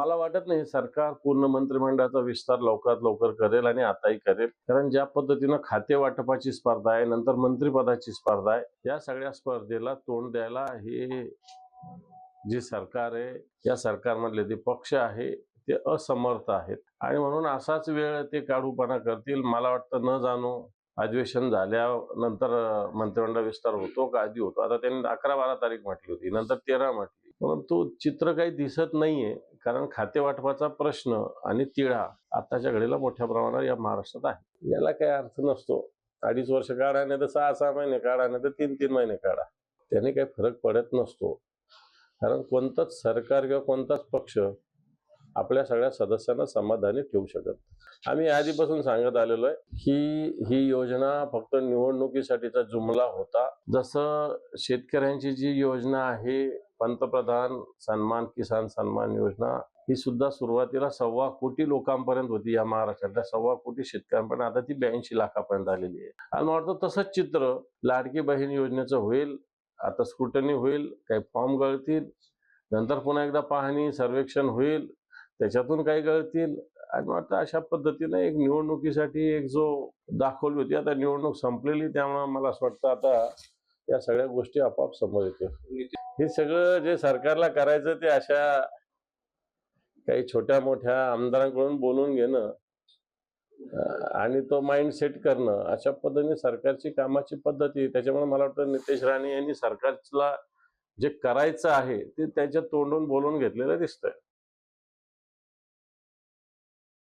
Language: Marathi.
मला वाटत नाही सरकार पूर्ण मंत्रिमंडळाचा विस्तार लवकरात लवकर करेल आणि आताही करेल. कारण ज्या पद्धतीनं खाते वाटपाची स्पर्धा आहे नंतर मंत्रिपदाची स्पर्धा आहे या सगळ्या स्पर्धेला तोंड द्यायला हे जे सरकार आहे या सरकारमधले जे पक्ष आहे ते असमर्थ आहेत. आणि म्हणून असाच वेळ ते काढूपणा करतील मला वाटतं न जाणो अधिवेशन झाल्यानंतर मंत्रिमंडळ विस्तार होतो का? आधी होतो. आता त्यांनी अकरा बारा तारीख म्हटली होती नंतर तेरा म्हटली. परंतु चित्र काही दिसत नाहीये. कारण खाते वाटपाचा प्रश्न आणि तिढा आताच्या घडीला मोठ्या प्रमाणात या महाराष्ट्रात आहे. याला काही अर्थ नसतो. अडीच वर्ष काढा नाही तर सहा सहा महिने काढा नाही तर तीन तीन महिने काढा. त्याने काही फरक पडत नसतो. कारण कोणतंच सरकार किंवा कोणताच पक्ष आपल्या सगळ्या सदस्यांना समाधानी ठेवू शकत आम्ही आधीपासून सांगत आलेलो आहे की ही योजना फक्त निवडणुकीसाठीचा जुमला होता. जसं शेतकऱ्यांची जी योजना आहे पंतप्रधान सन्मान किसान सन्मान योजना ही सुद्धा सुरुवातीला सव्वा कोटी लोकांपर्यंत होती या महाराष्ट्रातल्या सव्वा कोटी शेतकऱ्यांपर्यंत. आता ती ब्याऐंशी लाखापर्यंत आलेली आहे. आणि मला वाटतं तसंच चित्र लाडकी बहीण योजनेचं होईल आता स्क्रुटनी होईल काही फॉर्म गळतील नंतर पुन्हा एकदा पाहणी सर्वेक्षण होईल त्याच्यातून काही गळतील. आणि वाटतं अशा पद्धतीने एक निवडणुकीसाठी एक जो दाखवली होती आता निवडणूक संपलेली त्यामुळे मला असं वाटतं आता या सगळ्या गोष्टी आपोआप समोर येतील. हे सगळं जे सरकारला करायचं ते अशा काही छोट्या मोठ्या आमदारांकडून बोलून घेणं आणि तो माइंड सेट करणं अशा पद्धतीने सरकारची कामाची पद्धती. त्याच्यामुळे मला वाटतं नितेश राणे यांनी सरकारला जे करायचं आहे ते त्याच्या तोंडून बोलून घेतलेलं दिसतंय.